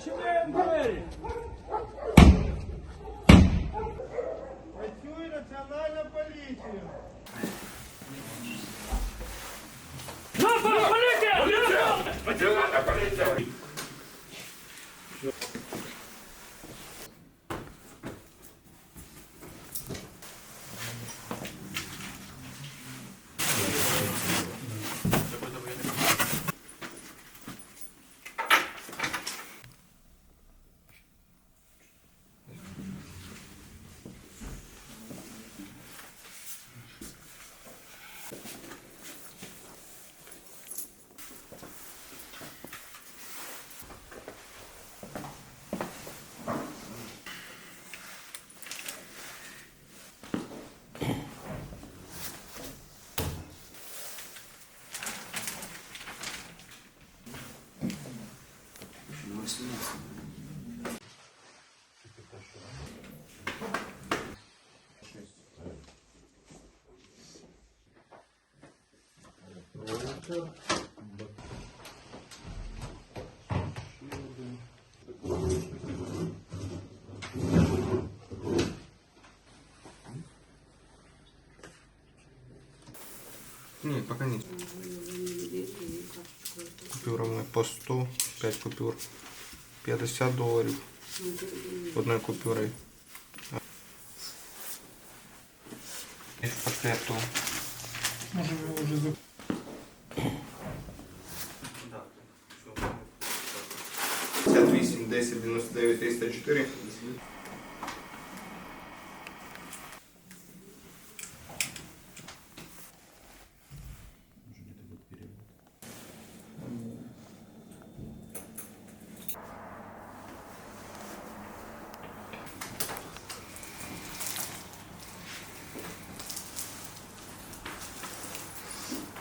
Відчиняємо двері. Працює національна поліція. Напад, поліція! Поліція! Нет, пока нет. Купюрами по 100, 5 купюр. 50 доларів одної купюри. І в пакету. Може, ви вже 58, 10, 99, 304.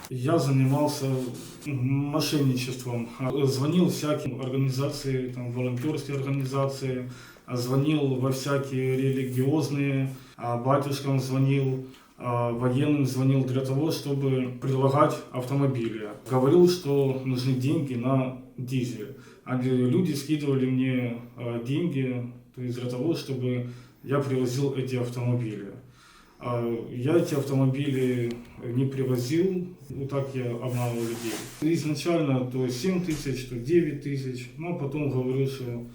Я занимался мошенничеством. Звонил всяким организации, там, волонтерские организации, звонил во всякие религиозные, а батюшкам звонил, а военным звонил для того, чтобы предлагать автомобили. Говорил, что нужны деньги на дизель. А люди скидывали мне деньги то есть для того, чтобы я привозил эти автомобили. А Я эти автомобили не привозил, вот так я обманывал людей. Изначально то 7 тысяч, то 9 тысяч, но потом говорил, что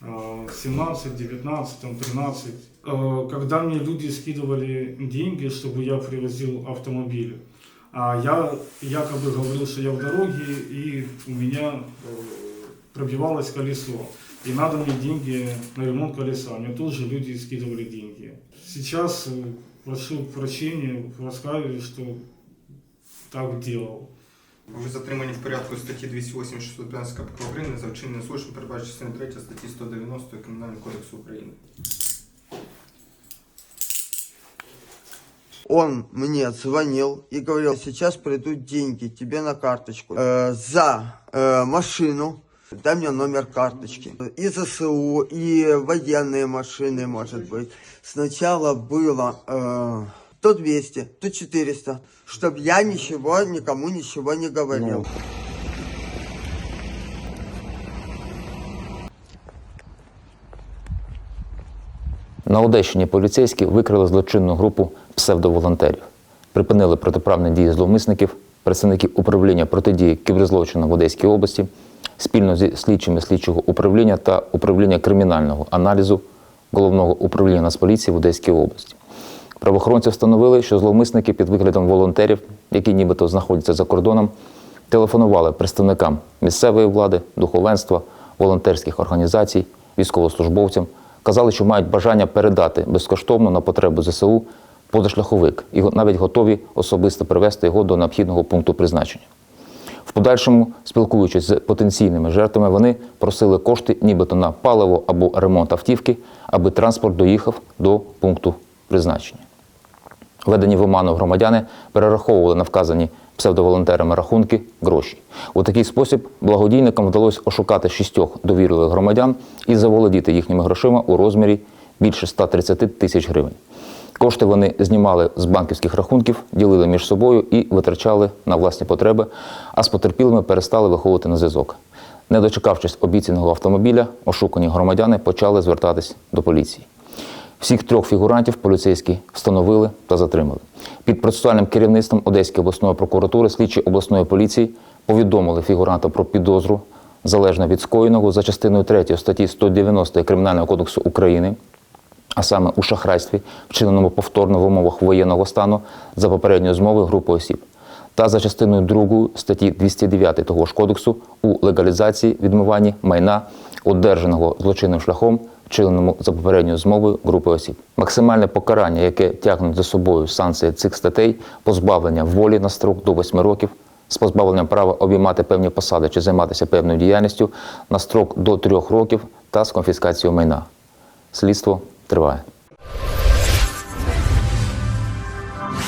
а, 17, 19, там, 13. А, Когда мне люди скидывали деньги, чтобы я привозил автомобили, а я якобы говорил, что я в дороге, и у меня э, пробивалось колесо. И надо мне деньги на ремонт колеса. Мне тоже люди скидывали деньги. Сейчас э, прошу прощения, рассказываю, что так делал. Ви затримані в порядку статті 208 615 КПК України за вчинення злочин, передбачено частини 3 статті 190 Кримінального кодексу України. Он мне звонил и говорил, сейчас придут деньги тебе на карточку э, за э, машину. Дай мне номер карточки. И ЗСУ, и военные машины, может быть. Сначала было э, то 200, то 400, чтобы я ничего, никому ничего не говорил. На Одещині поліцейські викрили злочинну групу псевдоволонтерів, припинили протиправні дії зловмисників, представників управління протидії кіберзлочинам в Одеській області спільно зі слідчими слідчого управління та управління кримінального аналізу головного управління Нацполіції в Одеській області. Правоохоронці встановили, що зловмисники під виглядом волонтерів, які нібито знаходяться за кордоном, телефонували представникам місцевої влади, духовенства, волонтерських організацій, військовослужбовцям, казали, що мають бажання передати безкоштовно на потребу ЗСУ позашляховик і навіть готові особисто привезти його до необхідного пункту призначення. Подальшому, спілкуючись з потенційними жертвами, вони просили кошти нібито на паливо або ремонт автівки, аби транспорт доїхав до пункту призначення. Введені в оману громадяни перераховували на вказані псевдоволонтерами рахунки гроші. У такий спосіб благодійникам вдалося ошукати шістьох довірливих громадян і заволодіти їхніми грошима у розмірі більше 130 тисяч гривень. Кошти вони знімали з банківських рахунків, ділили між собою і витрачали на власні потреби, а з потерпілими перестали виходити на зв'язок. Не дочекавшись обіцяного автомобіля, ошукані громадяни почали звертатись до поліції. Всіх трьох фігурантів поліцейські встановили та затримали. Під процесуальним керівництвом Одеської обласної прокуратури слідчі обласної поліції повідомили фігуранта про підозру залежно від скоєного за частиною 3 статті 190 Кримінального кодексу України, а саме у шахрайстві, вчиненому повторно в умовах воєнного стану за попередньою змовою групи осіб, та за частиною 2 статті 209 того ж кодексу у легалізації відмиванні майна, одержаного злочинним шляхом, вчиненому за попередньою змовою групи осіб. Максимальне покарання, яке тягнуть за собою санкції цих статей, позбавлення волі на строк до 8 років, з позбавленням права обіймати певні посади чи займатися певною діяльністю на строк до 3 років та з конфіскацією майна. Слідство триває.